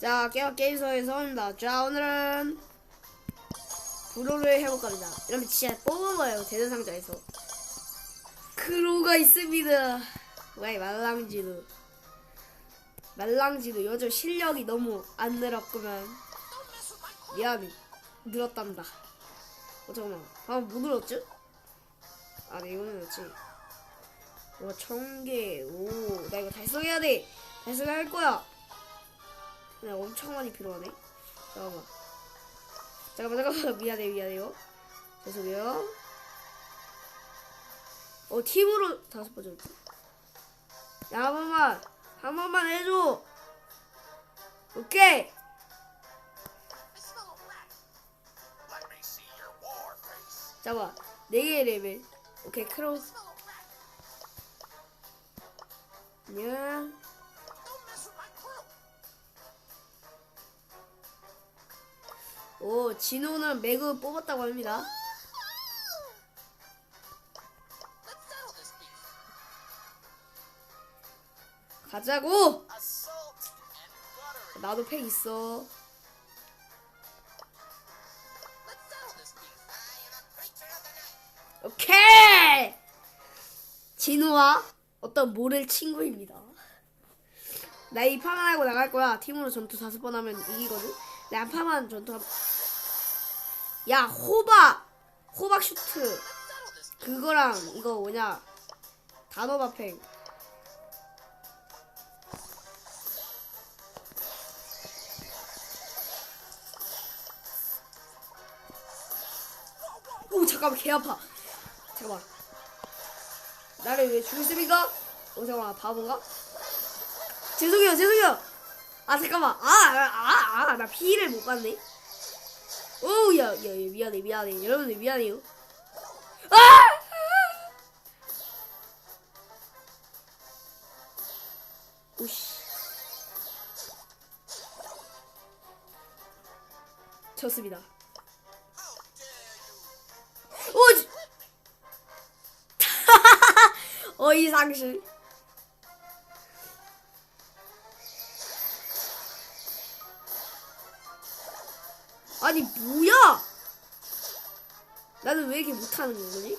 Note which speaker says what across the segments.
Speaker 1: 자, 게임 게임서에서 합니다. 자, 오늘은 브로를 해볼 겁니다. 이러면 진짜 뽑은 거예요. 대전 상자에서. 크로가 있습니다. 왜 말랑지루. 말랑지루 요즘 실력이 너무 안 늘었구만. 미안해. 늘었단다. 어, 잠깐만. 방금 뭐 늘었지? 아, 네, 이거 늘었지. 와, 천 개. 오, 나 이거 달성해야 돼. 달성할 거야. 나 엄청 많이 필요하네. 잠깐만. 잠깐만, 잠깐만. 미안해, 미안해요. 죄송해요. 어, 팀으로 다섯 번 줬지. 야, 한 번만. 한 번만 해줘. 오케이.
Speaker 2: Let me see your war face.
Speaker 1: 잠깐만. 네 개의 레벨. 오케이, 크로스. 안녕. 오, 진호는 매그 뽑았다고 합니다. 가자고! 나도 팩 있어. 오케이! 진우와 어떤 모를 친구입니다. 나이 판만 하고 나갈 거야. 팀으로 전투 다섯 번 하면 이기거든. 나한 판만 전투 하면. 야, 호박! 호박 슈트. 그거랑 이거 뭐냐. 단호박팽. 오, 잠깐만, 개 아파. 잠깐만. 나를 왜 죽였습니까? 오, 잠깐만, 바본가? 죄송해요, 죄송해요. 아, 잠깐만. 아, 아, 아, 아, 나 피를 못 봤네. 오, 야, 야, 야, 미안해, 미안해. 여러분들 미안해요. 아! 오씨. 졌습니다. 오! 지- 어이상실. 못하는 거지?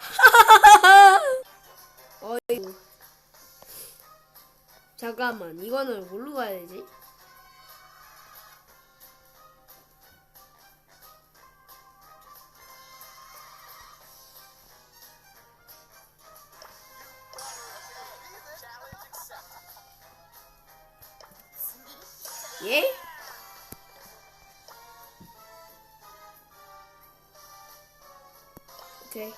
Speaker 1: 잠깐만, 이거는 뭘로 가야 되지? 예? 오케이.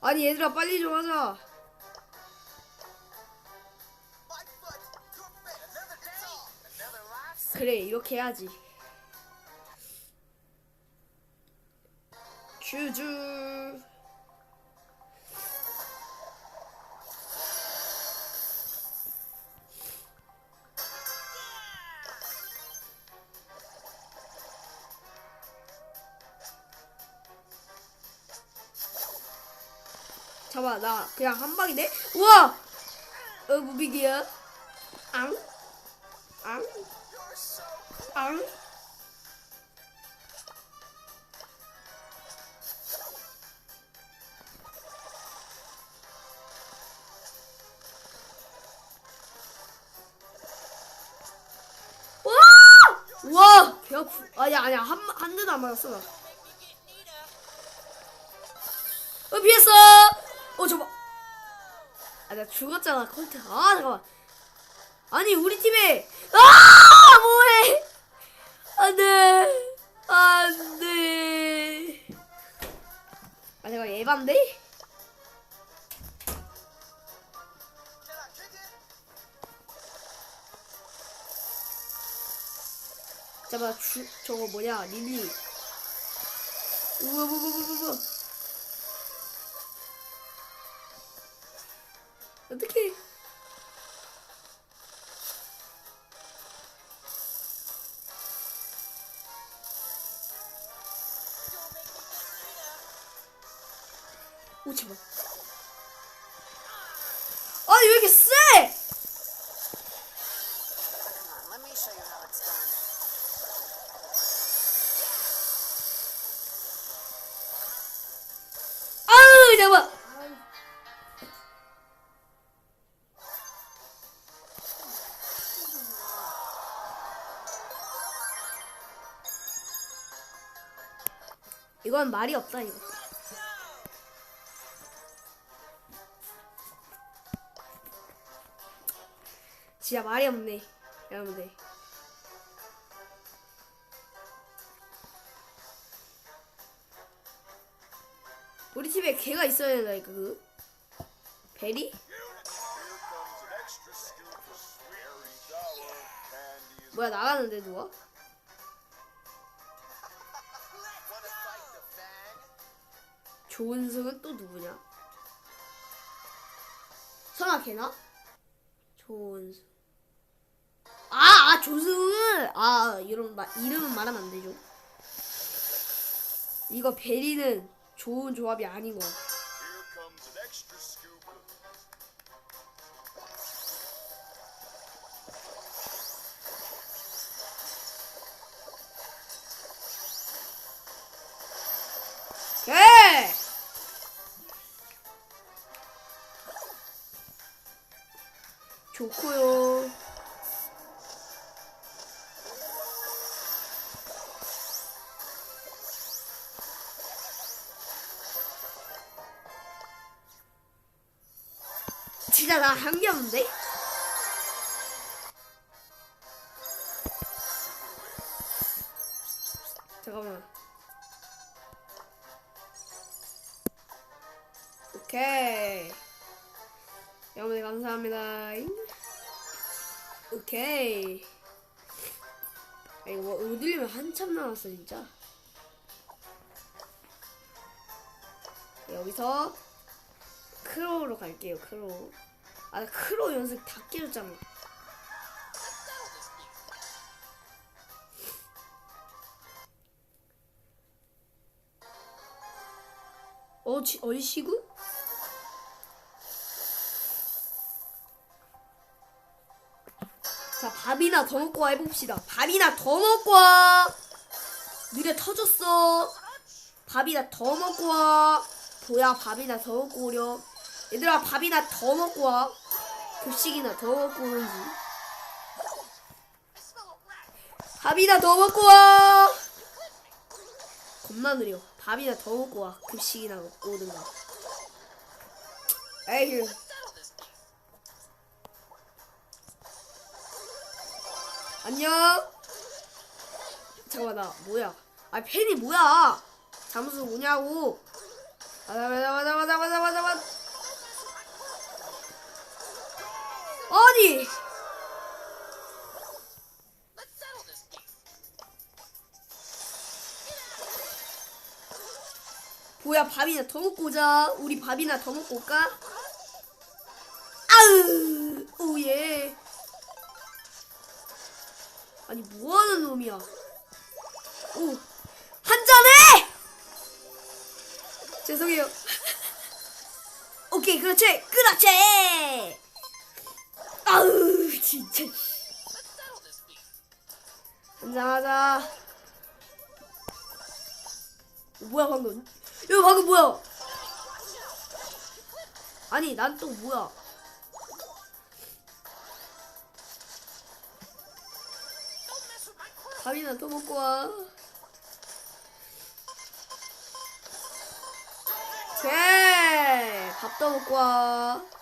Speaker 1: 아니 얘들아 빨리 좀 하자. 그래 이렇게 해야지. 슈즈. 잠깐 나 그냥 한 방이네. 우와. 어 무비기야. 앙. 앙. 앙. 와! 와! 개 아프. 아니야, 아니야. 한, 한 대도 안 맞았어, 나. 어, 피했어! 어, 저봐. 아, 나 죽었잖아, 콜트. 아, 잠깐만. 아니, 우리 팀에. 아! 뭐해! 안돼. 안돼. 아 내가 예반데? 잠깐 주 저거 뭐냐 릴리. 우와 우와 우와 우와. 어떡해. 오, 제발. 아니, 왜 이렇게 세? 이건 말이 없다, 이거. 진짜 말이 없네, 여러분들. 우리 집에 개가 있어야 된다니까, 그. 베리? 뭐야, 나가는데, 누가?
Speaker 2: Fang?
Speaker 1: 조은승은 또 누구냐? 설마 걔나? 조은승. 아, 아! 아, 이런 말, 이름은 말하면 안 되죠. 이거 베리는 좋은 조합이 아닌 개! 좋고요. 나한게 없는데? 잠깐만. 오케이. 여러분들 감사합니다. 오케이. 아, 이거 뭐 얻으려면 한참 남았어 진짜. 여기서 크로우로 갈게요. 크로우. 아, 나 크로우 연습 다 깨졌잖아. 어, 지, 얼씨구? 자, 밥이나 더 먹고 와 해봅시다. 밥이나 더 먹고 와. 느려 터졌어. 밥이나 더 먹고 와. 뭐야, 밥이나 더 먹고 오렴. 얘들아, 밥이나 더 먹고 와. 급식이나 더 먹고 오는지. 밥이나 더 먹고 와. 겁나 느려. 밥이나 더 먹고 와. 급식이나 오든가. 에휴. 안녕. 잠깐만 나 뭐야? 아 팬이 뭐야? 잠수 뭐냐고? 맞아 맞아 맞아 맞아 맞아 맞아 맞아. 아니. 뭐야 밥이나 더 먹고 오자. 우리 밥이나 더 먹고 올까? 아으 오예. 아니 뭐하는 놈이야? 오 한잔해. 죄송해요. 오케이 그렇지 그렇지. 아우 진짜. 어, 뭐야 방금? 이거 방금 뭐야? 아니 난 또 뭐야? 밥이나 더 먹고 와. 제 밥도 먹고 와.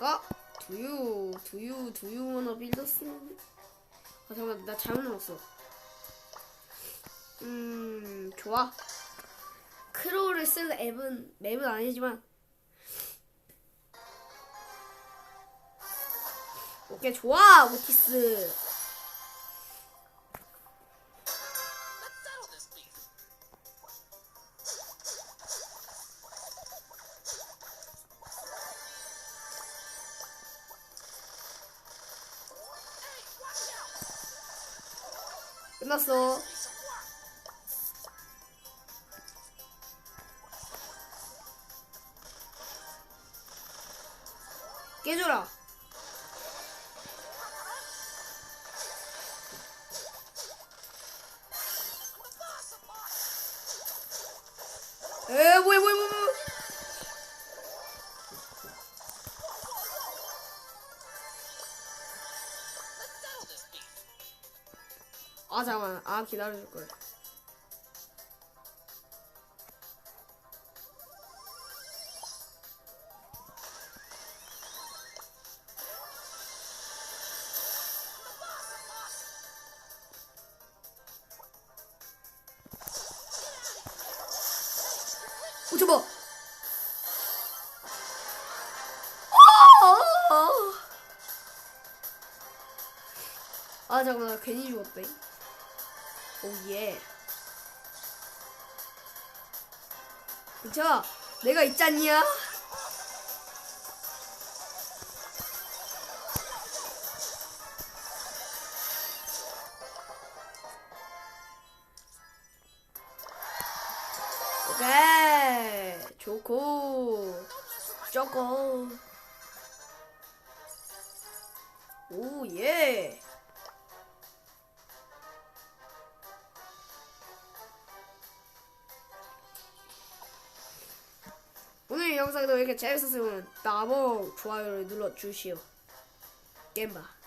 Speaker 1: 갈까? 두유, 두유, 두유 모너 빌더스. 아, 잠깐만, 나 잘못 눌렀어. 음, 좋아. 크로우를 쓸 앱은 맵은 아니지만 오케이 좋아 오티스 个时候 아 기다려줄 거야 오 저봐. 아 잠깐만 나 괜히 죽었다 오예 괜찮아 내가 있잖냐? 오케이. 좋고. 쪼고 오 예 오늘 이 영상도 이렇게 재밌었으면 나무 좋아요를 눌러주시오. 겜바.